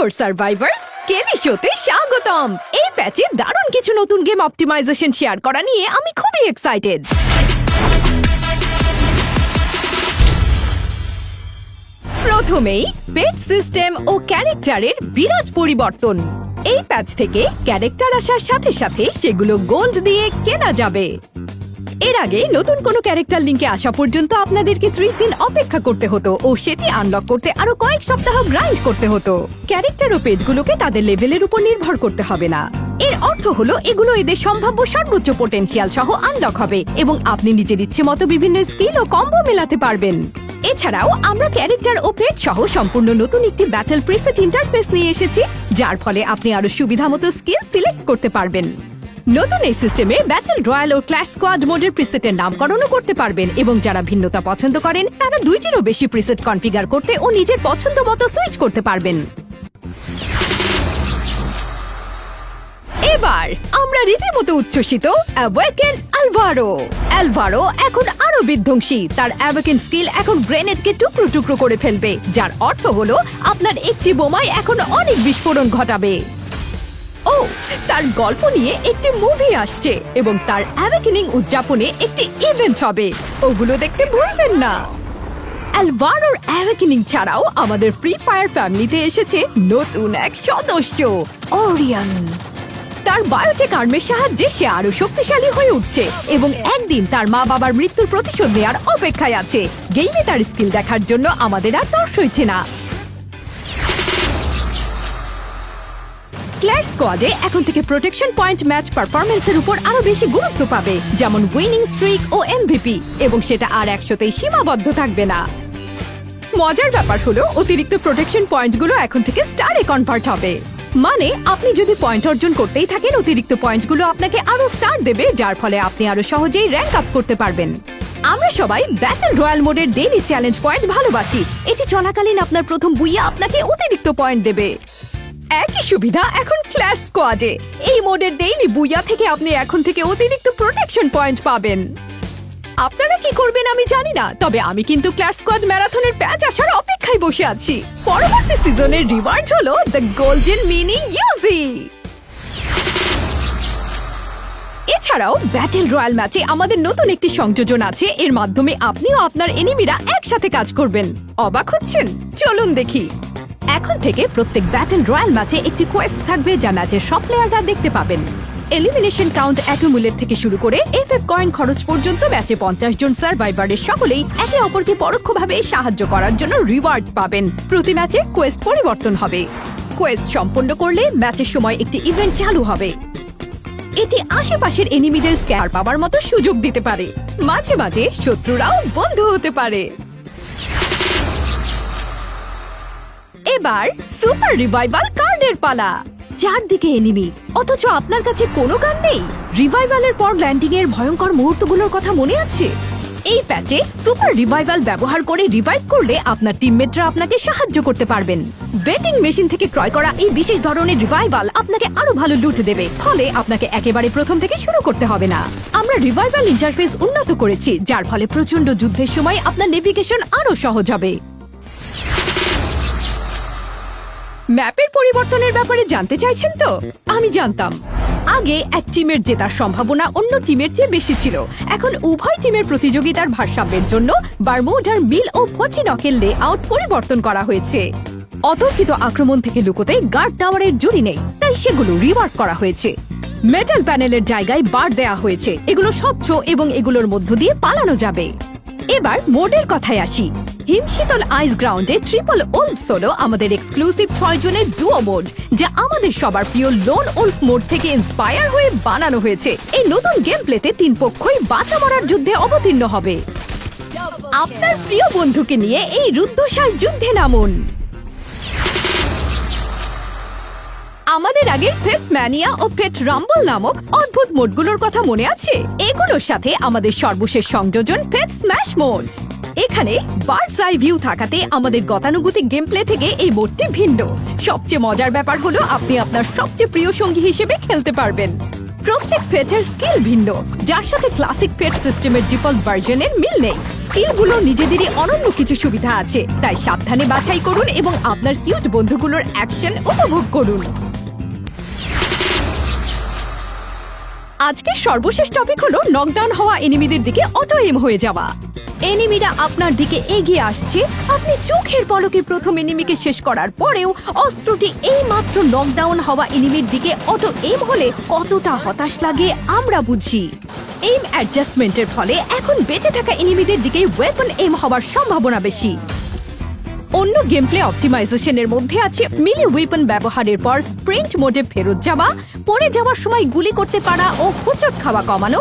Cyber survivors কেলি শোতে স্বাগতম। এই প্যাচে দারুণ কিছু নতুন গেম অপটিমাইজেশন শেয়ার করা নিয়ে আমি খুবই এক্সাইটেড প্রথমেই পেট সিস্টেম ও ক্যারেক্টারের বিরাট পরিবর্তন। এই প্যাচ থেকে ক্যারেক্টার আসার সাথে সাথে সেগুলো গোল্ড দিয়ে কেনা যাবে। এর আগে নতুন কোনো ক্যারেক্টার লিঙ্কে আসা পর্যন্ত আপনাদেরকে ত্রিশ দিন অপেক্ষা করতে হতো ও সেটি আনলক করতে আরও কয়েক সপ্তাহ গ্রাইন্ড করতে হতো। ক্যারেক্টার ও পেজগুলোকে তাদের লেভেলের উপর নির্ভর করতে হবে না। এর অর্থ হলো এগুলো এদের সম্ভাব্য সর্বোচ্চ পোটেনশিয়াল সহ আনলক হবে এবং আপনি নিজের ইচ্ছে মতো বিভিন্ন স্কিল ও কম্বো মেলাতে পারবেন। এছাড়াও আমরা ক্যারেক্টার ও পেট সহ সম্পূর্ণ নতুন একটি ব্যাটল প্রিসেট ইন্টারফেস নিয়ে এসেছি, যার ফলে আপনি আরও সুবিধা মতো স্কিল সিলেক্ট করতে পারবেন। নতুন এই সিস্টেমে ব্যাটল রয়্যাল ও ক্ল্যাশ স্কোয়াড মোডের প্রিসেটের নামকরণও করতে পারবেন এবং যারা ভিন্নতা পছন্দ করেন, তারা দুইটিরও বেশি প্রিসেট কনফিগার করতে ও নিজের পছন্দ মতো সুইচ করতে পারবেন। এবার, আমরা রীতিমতো উচ্ছ্বসিত অ্যাওয়েকেন আলভারো অ্যালভারো এখন আরও বিধ্বংসী। তার অ্যাওয়েকেন স্কিল এখন গ্রেনেডকে টুকরো টুকরো করে ফেলবে, যার অর্থ হলো আপনার একটি বোমায় এখন অনেক বিস্ফোরণ ঘটাবে। ও তার গল্প নিয়ে একটি মুভি আসছে এবং তার অ্যাওয়েকেনিং উদযাপনে একটি ইভেন্ট হবে। ওগুলো দেখতে ভুলবেন না। অ্যালভারোর অ্যাওয়েকেনিং ছাড়াও আমাদের ফ্রি ফায়ার ফ্যামিলিতে এসেছে নতুন এক সদস্য ওরিয়ন তার বায়োটেক আর্মের সাহায্যে সে আরও শক্তিশালী হয়ে উঠছে এবং একদিন তার মা বাবার মৃত্যুর প্রতিশোধ নেওয়ার অপেক্ষায় আছে। গেমে তার স্কিল দেখার জন্য আমাদের আর তর্স হয়েছে না। ক্ল্যাশ স্কোয়াডে এখন থেকে প্রোটেকশন পয়েন্ট ম্যাচ পারফরমেন্সের উপর আরও বেশি গুরুত্ব পাবে, যেমন উইনিং স্ট্রিক ও এমভিপি এবং সেটা আর একশোতেই সীমাবদ্ধ থাকবে না। মজার ব্যাপার হলো, অতিরিক্ত প্রোটেকশন পয়েন্টগুলো এখন থেকে স্টারে কনভার্ট হবে। মানে আপনি যদি পয়েন্ট অর্জন করতেই থাকেন, অতিরিক্ত পয়েন্টগুলো আপনাকে আরও স্টার দেবে, যার ফলে আপনি আরও সহজেই র্যাঙ্ক আপ করতে পারবেন। আমরা সবাই ব্যাটল রয়্যাল মোডের ডেইলি চ্যালেঞ্জ পয়েন্ট ভালোবাসি। এটি চলাকালীন আপনার প্রথম বুইয়া আপনাকে অতিরিক্ত পয়েন্ট দেবে। একই সুবিধা এখন ক্ল্যাশ স্কোয়াডে এই মোডের ডেইলি বুইয়া থেকে আপনি এখন থেকে অতিরিক্ত প্রোটেকশন পয়েন্ট পাবেন। আপনারা কি করবেন আমি জানি না, তবে আমি কিন্তু ক্ল্যাশ স্কোয়াড ম্যারাথনের প্যাচ আসার অপেক্ষায় বসে আছি। পরবর্তী সিজনের রিওয়ার্ড হলো দ্য গোল্ডেন মিনি ইউজি এছাড়াও ব্যাটেল রয়্যাল ম্যাচে আমাদের নতুন একটি সংযোজন আছে, এর মাধ্যমে আপনিও আপনার এনিমিরা একসাথে কাজ করবেন। অবাক হচ্ছেন? চলুন দেখি। এখন থেকে প্রত্যেক ব্যাটেল রয়্যাল ম্যাচে একটি কোয়েস্ট থাকবে যা ম্যাচের সব প্লেয়াররা দেখতে পাবেন। এলিমিনেশন কাউন্ট অ্যাকুমুলেট থেকে শুরু করে এফ এফ কয়েন খরচ পর্যন্ত ম্যাচে পঞ্চাশ জন সার্ভাইভারের সকলেই একে অপরকে পরোক্ষভাবে সাহায্য করার জন্য রিওয়ার্ড পাবেন। প্রতি ম্যাচে কোয়েস্ট পরিবর্তন হবে। কোয়েস্ট সম্পন্ন করলে ম্যাচের সময় একটি ইভেন্ট চালু হবে। এটি আশেপাশের এনিমিদের স্ক্যার পাওয়ার মতো সুযোগ দিতে পারে। মাঝে মাঝে শত্রুরাও বন্ধু হতে পারে। এবার সুপার রিভাইভাল কার্ডের পালা। চারদিকে এনিমি, অথচ আপনার কাছে কোনো গান নেই। রিভাইভালের পর ল্যান্ডিং এর ভয়ঙ্কর মুহূর্তগুলোর কথা মনে আছে? এই প্যাচে সুপার রিভাইভাল ব্যবহার করে রিভাইভ করলে আপনার টিমমেটরা আপনাকে সাহায্য করতে পারবেন। ভেটিং মেশিন থেকে ক্রয় করা এই বিশেষ ধরনের রিভাইভাল আপনাকে আরও ভালো লুট দেবে। ফলে আপনাকে একেবারে প্রথম থেকে শুরু করতে হবে না। আমরা রিভাইভাল ইন্টারফেস উন্নত করেছি, যার ফলে প্রচণ্ড যুদ্ধের সময় আপনার নেভিগেশন আরও সহজ হবে। ম্যাপের পরিবর্তনের ব্যাপারে জানতে চাইছেন তো? আমি জানতাম। আগে এক টিমের জেতার সম্ভাবনা অন্য টিমের চেয়ে বেশি ছিল। এখন উভয় টিমের প্রতিযোগিতার ভারসাম্যের জন্য বারমুডার মিল ও ফচিনকের লে আউট পরিবর্তন করা হয়েছে। অতর্কিত আক্রমণ থেকে লুকোতে গার্ড টাওয়ারের জুড়ি নেই, তাই সেগুলো রিওয়ার্ড করা হয়েছে। মেটাল প্যানেলের জায়গায় বার দেয়া হয়েছে। এগুলো স্বচ্ছ এবং এগুলোর মধ্য দিয়ে পালানো যাবে। এবার মোডের কথায় আসি। হিমশীতল আইস গ্রাউন্ডে ট্রিপল ওলফ হলো আমাদের এক্সক্লুসিভ ছয় জনের ডুও মোড যা আমাদের সবার প্রিয় লোন ওলফ মোড থেকে ইন্সপায়ার হয়ে বানানো হয়েছে। এই নতুন গেম প্লেতে তিন পক্ষই বাঁচা মরার যুদ্ধে অবতীর্ণ হবে। আপনার প্রিয় বন্ধুকে নিয়ে এই রুদ্ধশ্বাস যুদ্ধে নামুন। আমাদের আগের ফেট ম্যানিয়া ও ফেট রাম্বল নামক অদ্ভুত মোডগুলোর কথা মনে আছে? এগুলোর সাথে আমাদের সর্বশেষ সংযোজন ফেট স্ম্যাশ মোড এখানে বার্ডস আই ভিউ থাকাতে আমাদের গতানুগতিক গেম প্লে থেকে এই মোডটি ভিন্ন। সবচেয়ে মজার ব্যাপার হলো আপনি আপনার সবচেয়ে প্রিয় সঙ্গী হিসেবে খেলতে পারবেন। প্রত্যেক ফেটের স্কিল ভিন্ন, যার সাথে ক্লাসিক ফেট সিস্টেমের ডিফল্ট ভার্জনের মিল নেই। স্কিলগুলো নিজেদেরই অনন্য কিছু সুবিধা আছে, তাই সাবধানে বাছাই করুন এবং আপনার কিউট বন্ধুগুলোর অ্যাকশন উপভোগ করুন। আজকের সর্বশেষ টপিক হলো নকডাউন হওয়া এনিমিদের দিকে অটো এম হয়ে যাওয়া। এনিমিরা আপনার দিকে এগিয়ে আসছে। আপনি চোখের পলকে প্রথম এনিমিকে শেষ করার পরেও অস্ত্রটি এই মাত্র নকডাউন হওয়া এনিমির দিকে অটো এম হলে কতটা হতাশ লাগে আমরা বুঝি। এইম অ্যাডজাস্টমেন্টের ফলে এখন বেঁচে থাকা এনিমিদের দিকে ওয়েপন এম হওয়ার সম্ভাবনা বেশি। অন্য গেম প্লে অপটিমাইজেশনের মধ্যে আছে মিলি উইপন ব্যবহারের পর স্প্রিন্ট মোডে ফেরত যাওয়া, পড়ে যাওয়ার সময় গুলি করতে পারা ও হোঁচট খাওয়া কমানো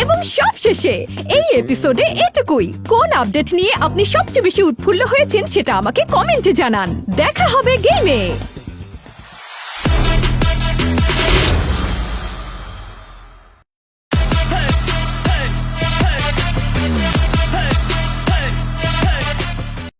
এবং সবশেষে এই এপিসোডে এটুকুই। কোন আপডেট নিয়ে আপনি সবচেয়ে বেশি উৎফুল্ল হয়েছেন সেটা আমাকে কমেন্টে জানান। দেখা হবে গেমে